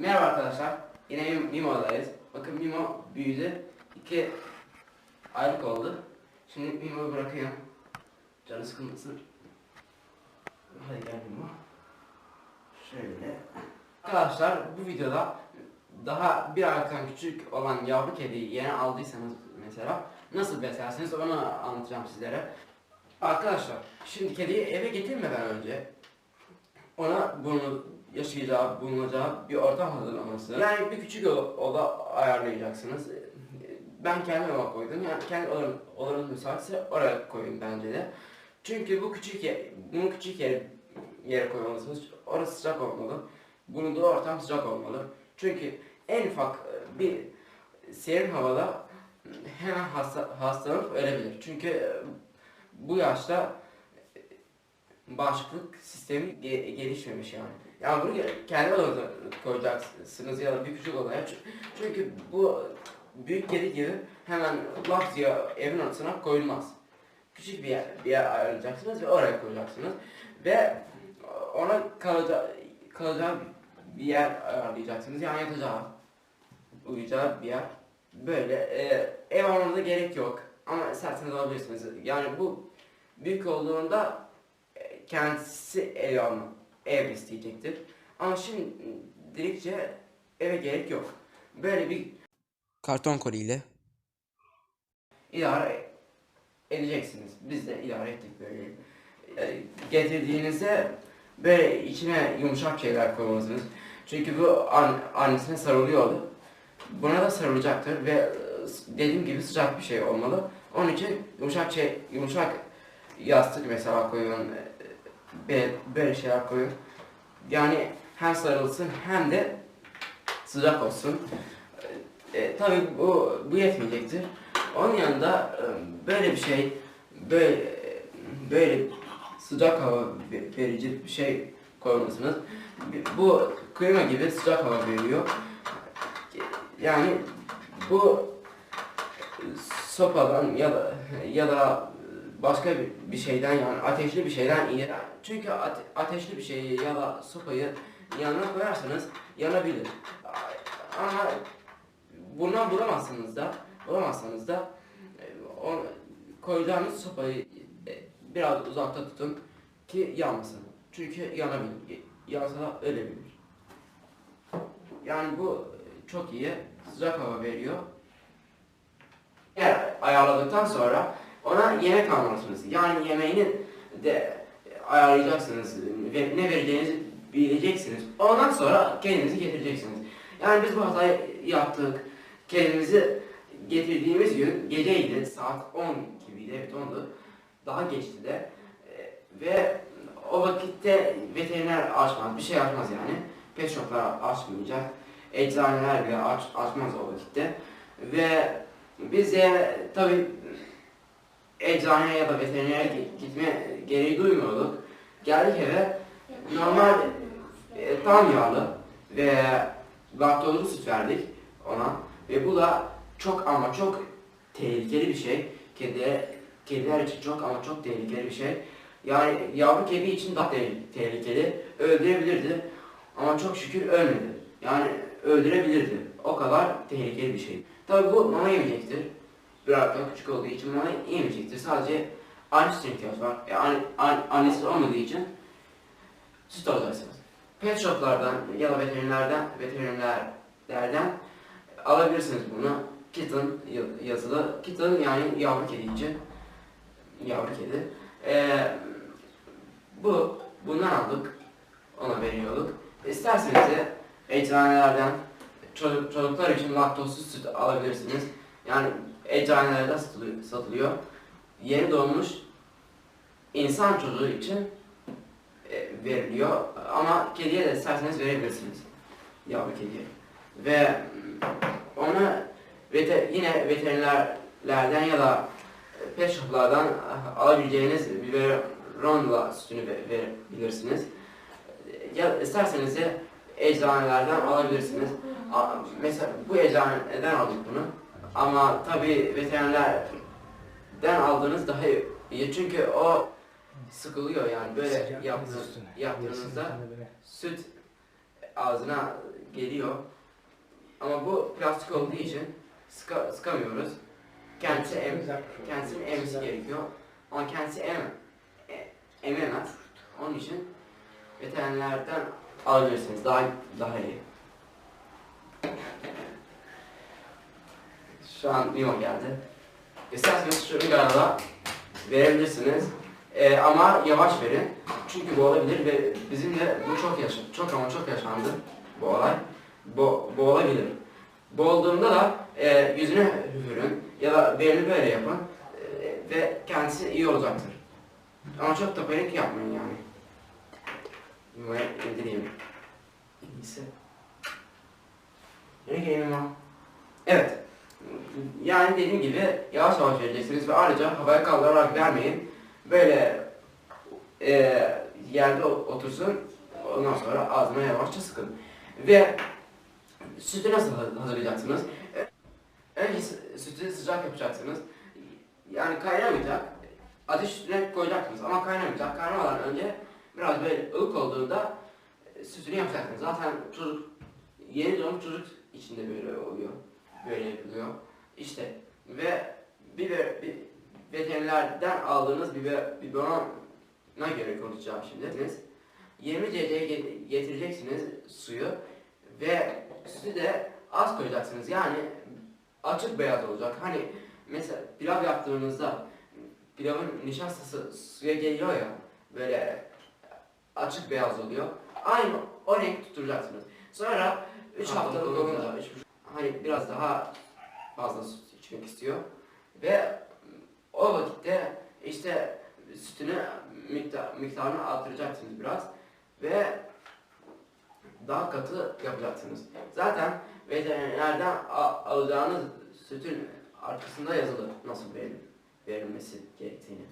Merhaba arkadaşlar. Yine Mim- Mimo'dayız. Bakın Mimo büyüdü. İki aylık oldu. Şimdi Mimo'yu bırakıyorum. Canı sıkılmasın. Hadi gel Mimo. Şöyle. Arkadaşlar bu videoda daha bir aylıktan küçük olan yavru kediyi yeni aldıysanız mesela nasıl beslersiniz onu anlatacağım sizlere. Arkadaşlar şimdi kediyi eve getirmeden önce ona bunu yaşayacağı, bulunacağı bir ortam hazırlaması. Yani bir küçük oda, ayarlayacaksınız. Ben kendi odama koydum. Yani kendi odanız, odanız müsaitse oraya koyun bence de. Çünkü bu küçük yer, bunu küçük yere, yere koymalısınız. Orası sıcak olmalı. Bulunduğu ortam sıcak olmalı. Çünkü en ufak bir serin havada hemen hasta, hastalanıp ölebilir. Çünkü bu yaşta bağışıklık sistemi ge- gelişmemiş yani. Yani bunu kendi odanıza koyacaksınız ya da bir küçük odaya. Çü- Çünkü bu büyük kedi gibi hemen laf diye evin ortasına koyulmaz. Küçük bir yer, bir yer ayarlayacaksınız ve oraya koyacaksınız. Ve ona kalacağı, kalacağı bir yer ayarlayacaksınız. Yani yatacağı, uyuyacağı bir yer. Böyle e, ev almanıza gerek yok. Ama isterseniz alabilirsiniz. Yani bu büyük olduğunda kendisi ev alma, ev isteyecektir. Ama şimdilikçe eve gerek yok. Böyle bir karton koliyle idare edeceksiniz. Biz de idare ettik böyle. E, Getirdiğinizde böyle içine yumuşak şeyler koymalısınız. Çünkü bu an, annesine sarılıyordu. Buna da sarılacaktır ve dediğim gibi sıcak bir şey olmalı. Onun için yumuşak şey, yumuşak yastık mesela koyun, e, be- böyle şeyler koyun. Yani hem sarılsın hem de sıcak olsun. E, tabii bu, bu yetmeyecektir. Onun yanında e, böyle bir şey, böyle böyle sıcak hava ve- verici bir şey koymalısınız. Bu klima gibi sıcak hava veriyor. Yani bu sopadan ya da ya da başka bir, bir şeyden yani ateşli bir şeyden iyi. Çünkü ate- ateşli bir şeyi ya da sopayı yanına koyarsanız yanabilir. Ama buna vuramazsınız da vuramazsanız da e, o koyacağınız sopayı e, biraz uzakta tutun ki yanmasın. Çünkü yanabilir. Yansa da ölebilir. Yani bu çok iyi. Sıcak hava veriyor. Eğer ayarladıktan sonra ona yemek almalısınız. Yani yemeğini de ayarlayacaksınız ve ne vereceğinizi bileceksiniz. Ondan sonra kendinizi getireceksiniz. Yani biz bu hatayı yaptık. Kendimizi getirdiğimiz gün geceydi. Saat 10 gibiydi. Evet 10'du. Daha geçti de. Ee, Ve o vakitte veteriner açmaz. Bir şey açmaz yani. Pet shoplar açmayacak. Eczaneler bile aç, açmaz o vakitte. Ve biz de tabi eczaneye ya da veterinere gi- gitme gereği duymuyorduk. Geldik eve normal e, tam yağlı ve laktozlu süt verdik ona ve bu da çok ama çok tehlikeli bir şey. Kediler, kediler için çok ama çok tehlikeli bir şey. Yani yavru kedi için daha te- tehlikeli. Öldürebilirdi ama çok şükür ölmedi. Yani öldürebilirdi. O kadar tehlikeli bir şey. Tabi bu mama yemeyecektir. Daha küçük olduğu için mama yemeyecektir. Sadece anne sütüne ihtiyaç var. E, anne, anne, annesi olmadığı için süt alacaksınız. Pet shoplardan ya da veterinerlerden, veterinerlerden alabilirsiniz bunu. Kitten ya- yazılı. Kitten yani yavru kedi için. Yavru kedi. E, bu, bundan aldık. Ona veriyorduk. İsterseniz de eczanelerden çocuk, çocuklar için laktozsuz süt alabilirsiniz. Yani eczanelerde satılıyor. Yeni doğmuş insan çocuğu için e, veriliyor. Ama kediye de isterseniz verebilirsiniz. Yavru kediye. Ve onu vete, yine veterinerlerden ya da pet shoplardan alabileceğiniz biberonla sütünü ve- verebilirsiniz. Ya isterseniz de eczanelerden alabilirsiniz. Mesela bu eczaneden aldık bunu. Ama tabi veterinerlerden aldığınız daha iyi. Çünkü o sıkılıyor yani böyle yaptığınız, yaptığınızda süt ağzına geliyor. Ama bu plastik olduğu için sıka, sıkamıyoruz. Kendisi em, kendisinin emmesi gerekiyor. Ama kendisi em, e- ememez. Onun için veterinerlerden alabilirsiniz. Daha daha iyi. Şu an Mimo geldi. İsterseniz şunu galiba verebilirsiniz. Ee, ama yavaş verin. Çünkü bu olabilir ve bizim de bu çok yaşa çok ama çok yaşandı bu olay. Bu, bu olabilir. Bu olduğunda da e, yüzüne üfürün ya da belini böyle yapın e, ve kendisi iyi olacaktır. Ama çok da panik yapmayın yani. Mimo'ya indireyim. İyisi. Yine Mimo. Evet. Yani dediğim gibi yavaş yavaş vereceksiniz ve ayrıca havaya kaldırarak vermeyin. Böyle e, yerde otursun, ondan sonra ağzına yavaşça sıkın. Ve sütü nasıl ha- hazırlayacaksınız? Önce sütü sıcak yapacaksınız. Yani kaynamayacak. Ateş üstüne koyacaksınız ama kaynamayacak. Kaynamadan önce biraz böyle ılık olduğunda e, sütünü yapacaksınız. Zaten çocuk, yeni doğmuş çocuk içinde böyle oluyor. Yapılıyor. İşte ve biber, bir veterinerlerden aldığınız biber, biberona göre konuşacağım şimdi. Siz 20 cc ge- getireceksiniz suyu ve sütü de az koyacaksınız. Yani açık beyaz olacak. Hani mesela pilav yaptığınızda pilavın nişastası suya geliyor ya böyle açık beyaz oluyor. Aynı o renk tutturacaksınız. Sonra 3 haftalık olunca hani biraz daha fazla süt içmek istiyor. Ve o vakitte işte sütünü miktar, miktarını arttıracaksınız biraz ve daha katı yapacaksınız. Zaten veterinerden alacağınız sütün arkasında yazılı nasıl verin, verilmesi gerektiğini.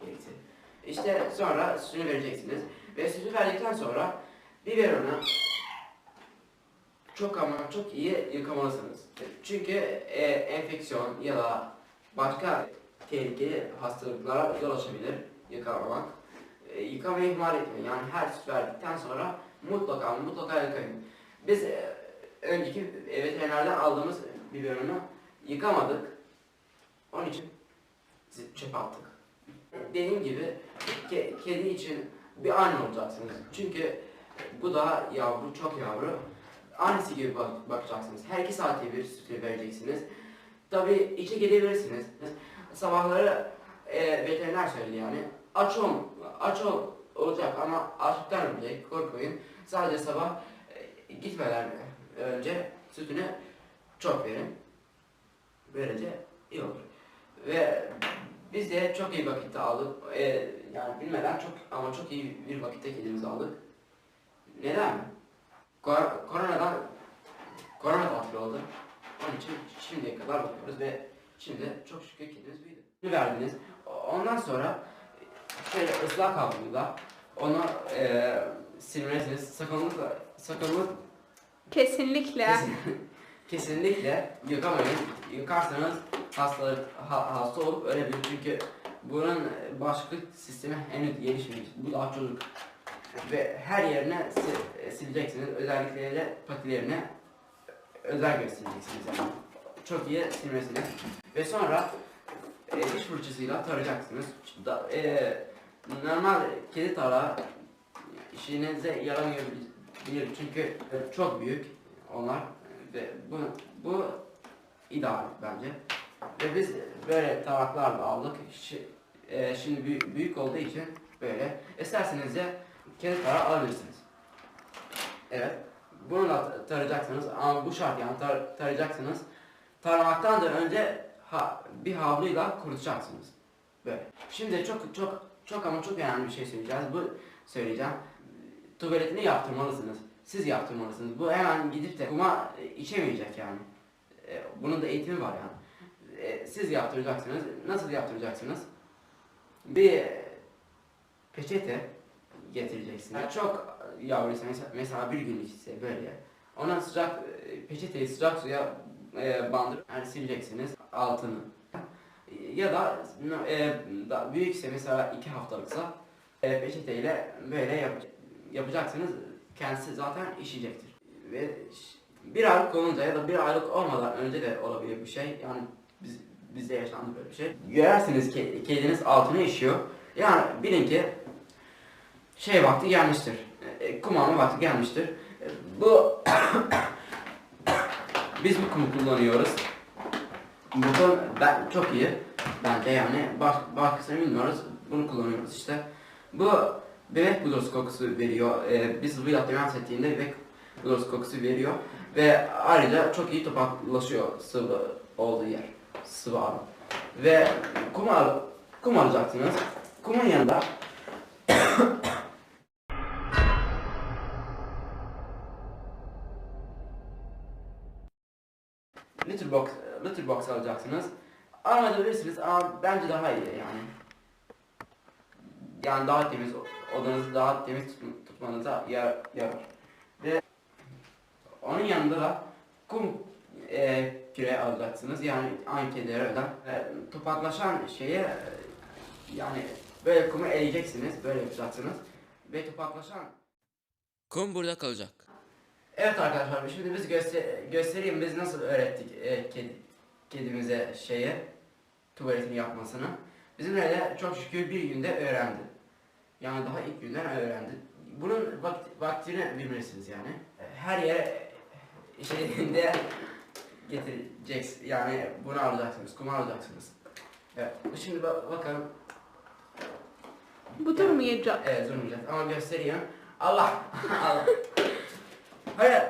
Gerektiği. İşte sonra sütünü vereceksiniz ve sütü verdikten sonra biberonu çok ama çok iyi yıkamalısınız. Çünkü e, enfeksiyon ya da başka tehlikeli hastalıklara yol açabilir yıkamamak. E, yıkamayı ihmal etmeyin. Yani her süt verdikten sonra mutlaka mutlaka yıkayın. Biz e, önceki veterinerden aldığımız biberonu yıkamadık. Onun için çöpe attık. Dediğim gibi ke- kedi için bir anne olacaksınız. Çünkü bu da yavru, çok yavru. Annesi gibi bak- bakacaksınız. Her iki saatte bir sütü vereceksiniz. Tabii içe gelebilirsiniz. Sabahları e, veteriner söyledi yani. Aç ol, aç ol olacak ama açlıktan ölecek. Korkmayın. Sadece sabah e, gitmeden önce sütünü çok verin. Böylece iyi olur. Ve biz de çok iyi vakitte aldık. E, yani bilmeden çok ama çok iyi bir vakitte kedimizi aldık. Neden? Kor- koronadan korona tatil oldu. Onun için şimdiye kadar bakıyoruz ve şimdi çok şükür kedimiz büyüdü. Verdiniz. Ondan sonra şöyle ıslak havluyla onu e, silmeliysiniz. Sakalını, sakalını Kesinlikle. kesin- kesinlikle yıkamayın. Yıkarsanız hastalık, ha- hasta olup ölebilir. Çünkü bunun bağışıklık sistemi henüz gelişmemiş. Bu daha çocuk. Ve her yerine sil- sileceksiniz. Özellikle de patilerine özel göstereceksiniz yani. Çok iyi silmesini. Ve sonra e, diş fırçasıyla tarayacaksınız. Da, e, normal kedi tarağı işinize yaramayabilir çünkü çok büyük onlar ve bu, bu ideal bence. Ve biz böyle taraklarla aldık. Şi- e, şimdi büyük, büyük olduğu için böyle. İsterseniz de kedi tarağı alabilirsiniz. Evet. Bunu da tarayacaksınız ama bu şart yani tar- tarayacaksınız. Taramaktan da önce ha, bir havluyla kurutacaksınız. Böyle. Şimdi çok çok çok ama çok önemli bir şey söyleyeceğiz. Bu söyleyeceğim. Tuvaletini yaptırmalısınız. Siz yaptırmalısınız. Bu hemen gidip de kuma e, içemeyecek yani. E, bunun da eğitimi var yani. E, siz yaptıracaksınız. Nasıl yaptıracaksınız? Bir peçete getireceksiniz. Yani çok yavruysa mesela, mesela bir gün ise böyle. Ona sıcak e, peçeteyi sıcak suya e, bandırıp yani sileceksiniz altını. Ya da e, da büyükse mesela iki haftalıksa e, peçeteyle böyle yap, yapacaksınız. Kendisi zaten işeyecektir. ve bir aylık olunca ya da bir aylık olmadan önce de olabilir bir şey. Yani biz, bizde yaşandı böyle bir şey. Görersiniz ki kediniz altına işiyor. Yani bilin ki şey vakti gelmiştir. E, Kumama vakti gelmiştir. E, Bu biz bu kumu kullanıyoruz. Bu kum ben çok iyi. Bence yani bak bakısını bilmiyoruz. Bunu kullanıyoruz işte. Bu bebek budosu kokusu veriyor. E, biz bu temas ettiğinde bebek budosu kokusu veriyor. Ve ayrıca çok iyi topaklaşıyor sıvı olduğu yer. Sıvı alan. Ve kum, al, kum alacaksınız. Kumun yanında box, litter box alacaksınız. Almayabilirsiniz ama bence daha iyi yani. Yani daha temiz, odanızı daha temiz tut- tutmanıza yar, yarar. Ve onun yanında da kum e, küre alacaksınız. Yani aynı kedilere öden. E, topaklaşan şeye e, yani böyle kumu eleyeceksiniz, böyle yapacaksınız. Ve topaklaşan Kum burada kalacak. Evet arkadaşlar şimdi biz göster göstereyim biz nasıl öğrettik e, kedi kedimize şeye tuvaletini yapmasını. Bizimle de çok şükür bir günde öğrendi. Yani daha ilk günden öğrendi. Bunun vakt, vaktini bilmelisiniz yani. Her yere şeyinde getireceksin. Yani bunu alacaksınız, kumu alacaksınız. Evet. Şimdi ba- bakalım. Bu durmayacak. Evet durmayacağız ama göstereyim. Allah! Allah! Hayır.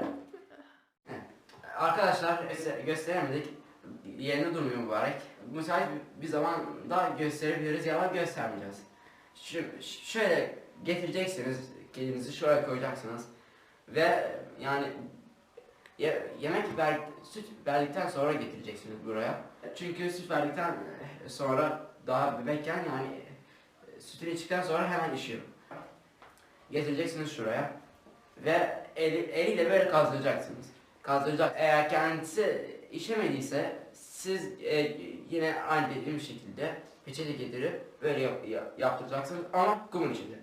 Arkadaşlar göster- gösteremedik. Yerine durmuyor mübarek. Müsait bir zamanda gösterebiliriz ya da göstermeyeceğiz. Şu, şöyle getireceksiniz, kedinizi şuraya koyacaksınız ve yani ye- yemek ver, süt verdikten sonra getireceksiniz buraya. Çünkü süt verdikten sonra daha bebekken yani sütünü içtikten sonra hemen işiyor. Getireceksiniz şuraya ve eli, eliyle böyle kazdıracaksınız. Kazdıracak. Eğer kendisi işemediyse siz e, yine aynı dediğim şekilde peçete getirip böyle yap, yap- yaptıracaksınız ama kumun içinde.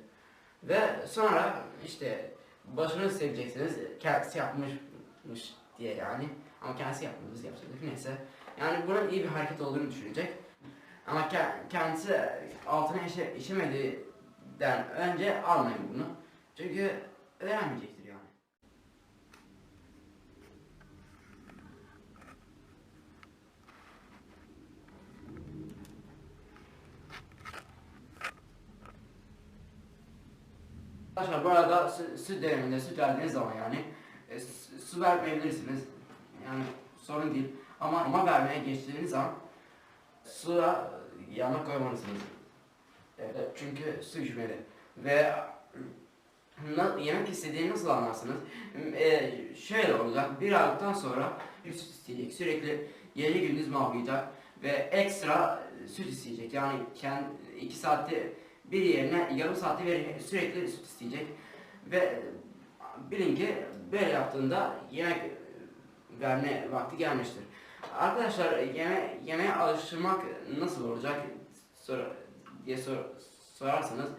Ve sonra işte başını seveceksiniz. Kendisi yapmışmış diye yani. Ama kendisi yapmadığınız yapacak. Neyse. Yani bunun iyi bir hareket olduğunu düşünecek. Ama ke- kendisi altına işe, işemediğinden önce almayın bunu. Çünkü öğrenmeyecektir yani. Arkadaşlar bu arada sü- süt döneminde süt verdiğiniz zaman yani e, su- vermeyebilirsiniz. Yani sorun değil. Ama mama vermeye geçtiğiniz zaman suya yanına koymalısınız. Evet, çünkü su içmeli. Ve yemek istediğini nasıl anlarsınız? E, şöyle olacak, bir aylıktan sonra süt isteyecek. Sürekli gece gündüz mavlayacak ve ekstra süt isteyecek. Yani kendi iki saatte bir yerine yarım saatte bir sürekli süt isteyecek. Ve bilin ki böyle yaptığında yemek verme vakti gelmiştir. Arkadaşlar yeme yemeğe alıştırmak nasıl olacak sor diye sor sorarsanız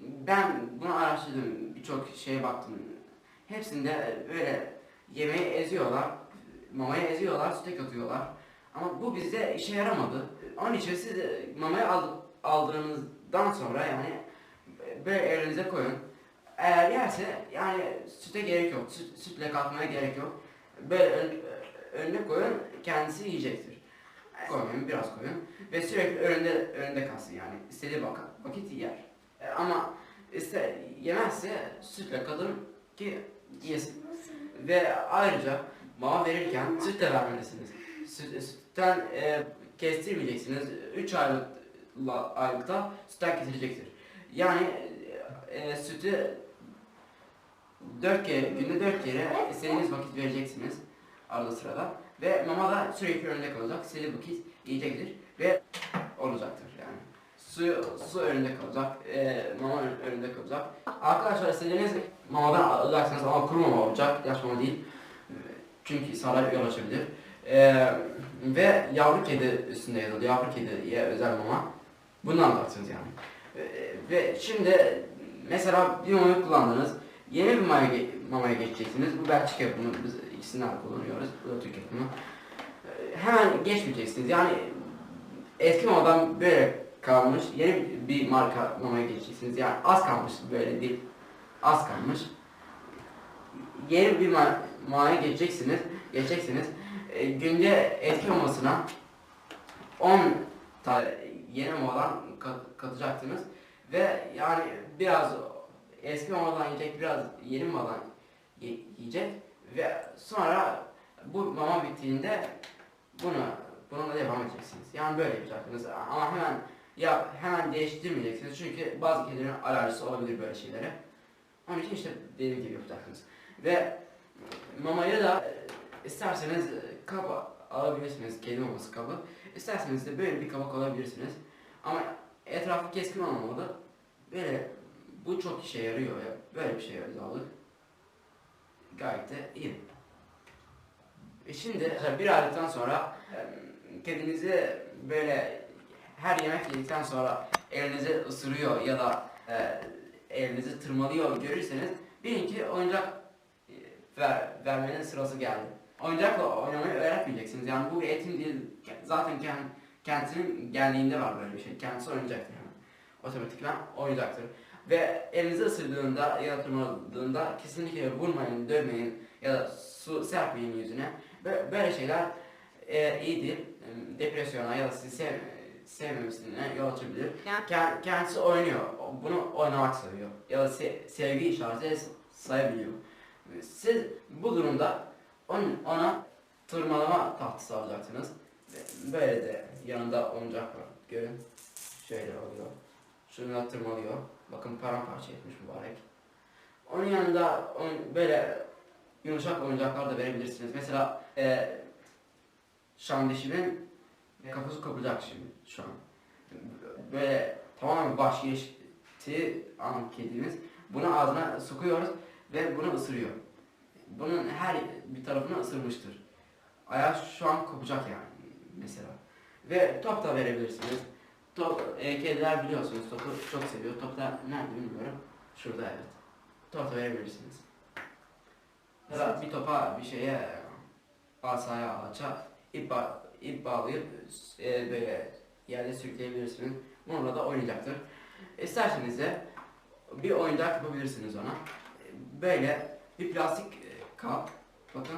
ben bunu araştırdım birçok şeye baktım. Hepsinde böyle yemeği eziyorlar, mamaya eziyorlar, süte katıyorlar. Ama bu bizde işe yaramadı. Onun için siz de mamaya aldığınızdan sonra yani böyle elinize koyun. Eğer yerse yani süte gerek yok, süt, sütle kalkmaya gerek yok. Böyle ön, önüne koyun, kendisi yiyecektir. Koymayın, biraz koyun ve sürekli önünde önünde kalsın yani istediği vak vakit yer. E, ama iste yemezse sütle kalın ki yesin. Ve ayrıca mama verirken süt de vermelisiniz. Süt, sütten e, kestirmeyeceksiniz. 3 aylık aylıkta sütten kesilecektir. Yani e, e, sütü 4 kere, günde 4 kere istediğiniz vakit vereceksiniz arada sırada. Ve mama da sürekli önünde kalacak, istediği vakit yiyecektir ve olacaktır yani. Su, su önünde kalacak, e, mama ön- önünde kalacak. Arkadaşlar istediğiniz mamadan alacaksınız ama kuru mama olacak, yaş mama değil. Çünkü ishara yol açabilir. E, ve yavru kedi üstünde yazılı, yavru kediye özel mama. Bundan alacaksınız yani. E, ve şimdi mesela bir mamayı kullandınız, yeni bir maya, ge- mamaya geçeceksiniz. Bu Belçika yapımı. Biz ikisinden kullanıyoruz. Bu da Türk yapımı. Ee, Hemen geçmeyeceksiniz. Yani eski mamadan böyle kalmış. Yeni bir marka mamaya geçeceksiniz. Yani az kalmış böyle değil. Az kalmış. Yeni bir ma mamaya geçeceksiniz. Geçeceksiniz. Ee, günde eski mamasına 10 tane yeni mamadan kat- katacaksınız. Ve yani biraz eski mamadan yiyecek, biraz yeni mamadan ye- yiyecek ve sonra bu mama bittiğinde bunu bununla devam edeceksiniz. Yani böyle yapacaksınız ama hemen ya hemen değiştirmeyeceksiniz çünkü bazı kedilerin alerjisi olabilir böyle şeylere. Onun için işte dediğim gibi yapacaksınız. Ve mamayı da e, isterseniz e, kaba alabilirsiniz, kedi maması kabı. İsterseniz de böyle bir kabak alabilirsiniz. Ama etrafı keskin olmamalı. Böyle bu çok işe yarıyor ya. Böyle bir şey aldık. Gayet de iyi. E şimdi bir aylıktan sonra kedinizi böyle her yemek yedikten sonra elinizi ısırıyor ya da e, elinizi tırmalıyor görürseniz bilin ki oyuncak e, ver, vermenin sırası geldi. Oyuncakla oynamayı öğretmeyeceksiniz. Yani bu bir eğitim değil. Zaten kend, kendisinin genliğinde var böyle bir şey. Kendisi oynayacaktır hemen. Otomatikman oynayacaktır. Ve elinizi ısırdığında ya da tırmaladığında kesinlikle vurmayın, dövmeyin ya da su serpmeyin yüzüne. Bö- Böyle şeyler e, iyi değil. E, Depresyona ya da sizi sev, sevmemesine yol açabilir. Yani Kend- Kendisi oynuyor. Bunu oynamak seviyor. Ya da se- sevgi işareti sayabiliyor. Siz bu durumda onun, ona tırmalama tahtası alacaksınız. Böyle de yanında oyuncak var. Görün. Şöyle oluyor. Şunu tırmalıyor. Bakın paramparça etmiş mübarek. Onun yanında oyun- böyle yumuşak oyuncaklar da verebilirsiniz. Mesela e, Şamdeşimin kafası kopacak şimdi şu an. Böyle tamamen vahşileşti an kedimiz. Bunu ağzına sokuyoruz ve bunu ısırıyor. Bunun her bir tarafını ısırmıştır. Ayağı şu an kopacak yani mesela. Ve top da verebilirsiniz. Top, e, kediler biliyorsunuz topu çok seviyor. Top da nerede bilmiyorum. Şurada evet. Top da verebilirsiniz. Ya da bir topa bir şeye asaya ağaça ip, ba- ip bağlayıp e, böyle yerde sürükleyebilirsiniz. Bununla da oynayacaktır. İsterseniz de bir oyuncak yapabilirsiniz ona. Böyle bir plastik kap. Bakın.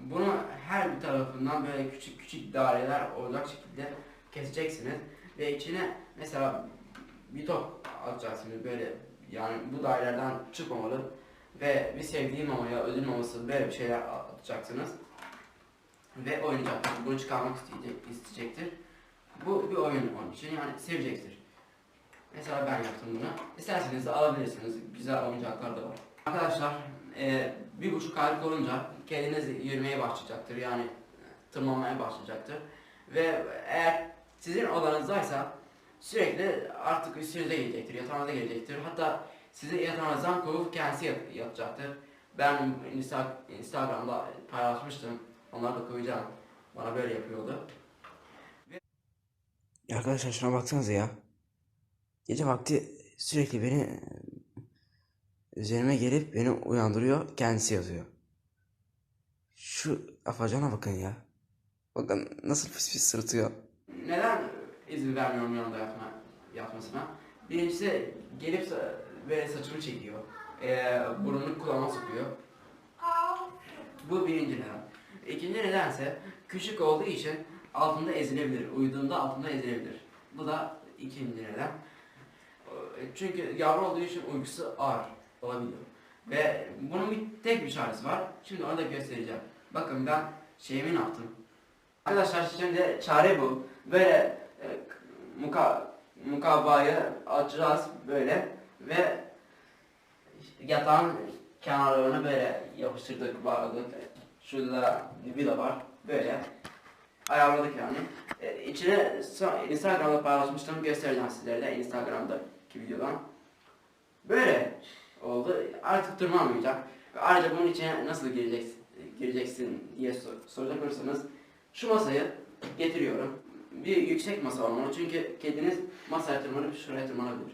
Bunu her bir tarafından böyle küçük küçük daireler olacak şekilde keseceksiniz. Ve içine mesela bir top atacaksınız böyle yani bu dairelerden çıkmamalı ve bir sevdiği mamaya ödül maması böyle bir şeyler atacaksınız ve oynayacaktır. Bunu çıkarmak isteyecek, isteyecektir. Bu bir oyun onun için yani sevecektir. Mesela ben yaptım bunu. İsterseniz de alabilirsiniz. Güzel oyuncaklar da var. Arkadaşlar e, bir buçuk aylık olunca kediniz yürümeye başlayacaktır. Yani e, tırmanmaya başlayacaktır. Ve eğer sizin odanızdaysa sürekli artık üstünüze gelecektir. Yatağınıza gelecektir. Hatta sizi yatağınızdan kovup kendisi yat- yatacaktır. Ben Insta- Instagram'da paylaşmıştım. Onları da koyacağım. Bana böyle yapıyordu. Arkadaşlar şuna baksanıza ya. Gece vakti sürekli beni üzerime gelip beni uyandırıyor. Kendisi yazıyor. Şu afacana bakın ya. Bakın nasıl pis pis sırıtıyor. Neden izin vermiyorum yanında yatma, yatmasına? Birincisi gelip böyle saçımı çekiyor. Ee, burnunu kulağıma sokuyor. Bu birinci neden. İkinci nedense küçük olduğu için altında ezilebilir. Uyuduğunda altında ezilebilir. Bu da ikinci neden. Ee, Çünkü yavru olduğu için uykusu ağır olabiliyor. Ve bunun bir tek bir çaresi var. Şimdi onu da göstereceğim. Bakın ben şeyimi ne yaptım. Arkadaşlar şimdi çare bu. Böyle e, muka, mukabayı açacağız böyle ve yatağın kenarlarını böyle yapıştırdık, bağladık. Şurada bir de var. Böyle ayarladık yani. E, içine Instagram'da paylaşmıştım. Göstereceğim sizlere de Instagram'daki videodan. Böyle oldu. Artık tırmanmayacak. Ve Ayrıca bunun içine nasıl gireceksin, gireceksin diye sor- soracak olursanız şu masayı getiriyorum. Bir yüksek masa olmalı çünkü kediniz masaya tırmanıp şuraya tırmanabilir.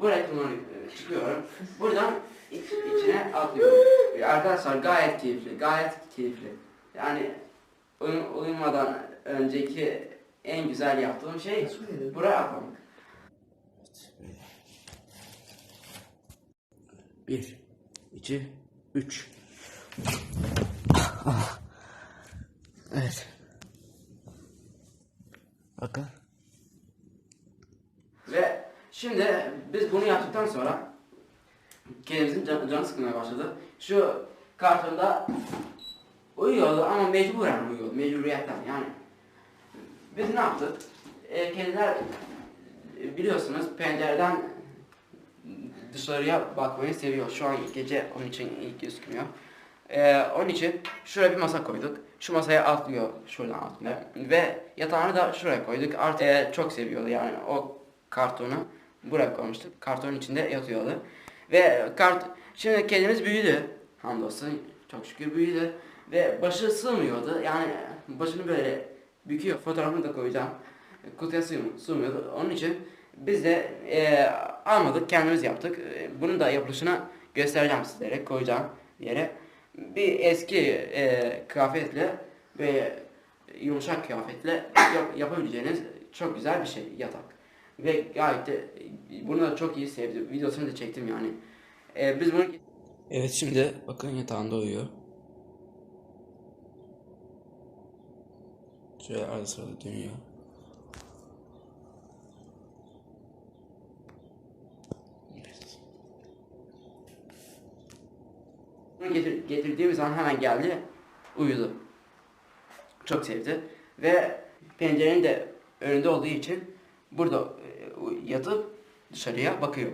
buraya kullanıyorum, çıkıyorum. Buradan iç, içine atlıyorum. E, Arkadaşlar gayet keyifli, gayet keyifli. Yani uyum, uyumadan önceki en güzel yaptığım şey buraya atlamak. Bir, iki, üç. Evet. Bakın. Ve şimdi biz bunu yaptıktan sonra kendimizin can, canı sıkılmaya başladı. Şu kartonda uyuyordu ama mecburen uyuyordu, mecburiyetten yani. Biz ne yaptık? E, kediler biliyorsunuz pencereden dışarıya bakmayı seviyor. Şu an gece onun için ilk gözükmüyor. Ee, onun için şuraya bir masa koyduk. Şu masaya atlıyor şuradan atlıyor. Ve yatağını da şuraya koyduk. Artık e, çok seviyordu yani o kartonu buraya koymuştuk. Kartonun içinde yatıyordu. Ve kart şimdi kedimiz büyüdü. Hamdolsun çok şükür büyüdü. Ve başı sığmıyordu. Yani başını böyle büküyor. Fotoğrafını da koyacağım. Kutuya sığm- sığmıyordu. Onun için biz de e, almadık kendimiz yaptık. E, Bunun da yapılışını göstereceğim sizlere koyacağım yere. Bir eski e, kıyafetle ve yumuşak kıyafetle yap- yapabileceğiniz çok güzel bir şey yatak. Ve gayet de bunu da çok iyi sevdim. Videosunu da çektim yani. E, biz bunu Evet şimdi bakın yatağında uyuyor. Şöyle arada sırada dönüyor. Getir, getirdiğimiz zaman hemen geldi, uyudu. Çok sevdi ve pencerenin de önünde olduğu için burada e, yatıp dışarıya bakıyor.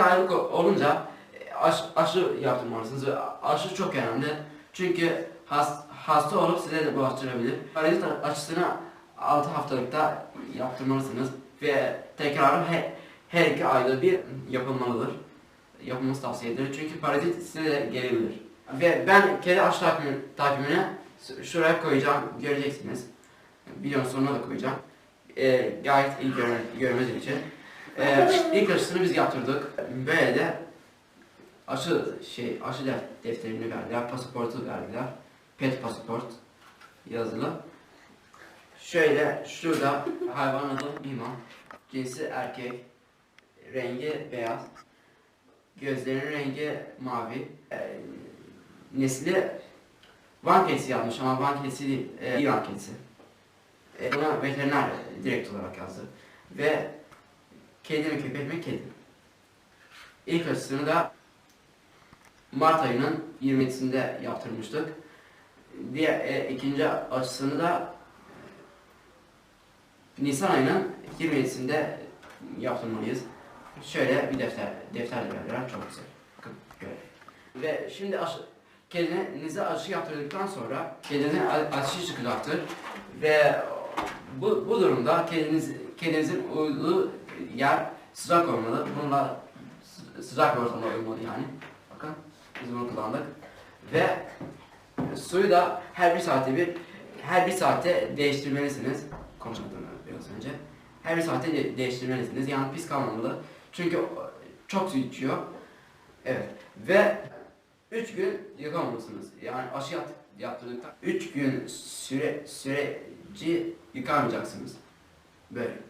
İki aylık olunca e, aş, aşı yaptırmalısınız ve aşı çok önemli. Çünkü has, hasta olup size de bulaştırabilir. Parazit aşısını 6 haftalıkta yaptırmalısınız ve tekrarı her, her iki ayda bir yapılmalıdır. Yapılması tavsiye edilir çünkü parazit size de gelebilir. Ve ben kedi aşı takvimi, takvimini s- şuraya koyacağım, göreceksiniz. Videonun sonuna da koyacağım. E, gayet iyi görme, görmeniz için. Ee, ilk aşısını biz yaptırdık. Böyle de aşı şey aşı def- defterini verdiler, pasaportu verdiler. Pet pasaport yazılı. Şöyle şurada hayvan adı Mima. Cinsi erkek. Rengi beyaz. Gözlerinin rengi mavi. Ee, nesli Van kedisi yazmış ama Van kedisi değil, e, İran kedisi. E, buna veteriner direkt olarak yazdı. Ve Kedi mi köpek mi? Kedi. İlk aşısını da Mart ayının 27'sinde yaptırmıştık. Diğer e, ikinci aşısını da Nisan ayının 27'sinde yaptırmalıyız. Şöyle bir defter, defter de verdiler. Çok güzel. Böyle. Ve şimdi aşı, kedinize aşı yaptırdıktan sonra kedinin a- aşı çıkacaktır. Ve bu, bu durumda kediniz, kedinizin uyuduğu yer sıcak olmalı. Bununla sı- sıcak ortamda uyumalı yani. Bakın biz bunu kullandık. Ve suyu da her bir saate bir her bir saate değiştirmelisiniz. Konuşmadım biraz önce. Her bir saate de- değiştirmelisiniz. Yani pis kalmamalı. Çünkü çok su içiyor. Evet. Ve 3 gün yıkamamalısınız. Yani aşı yap, yaptırdıktan 3 gün süre süreci yıkamayacaksınız. Böyle.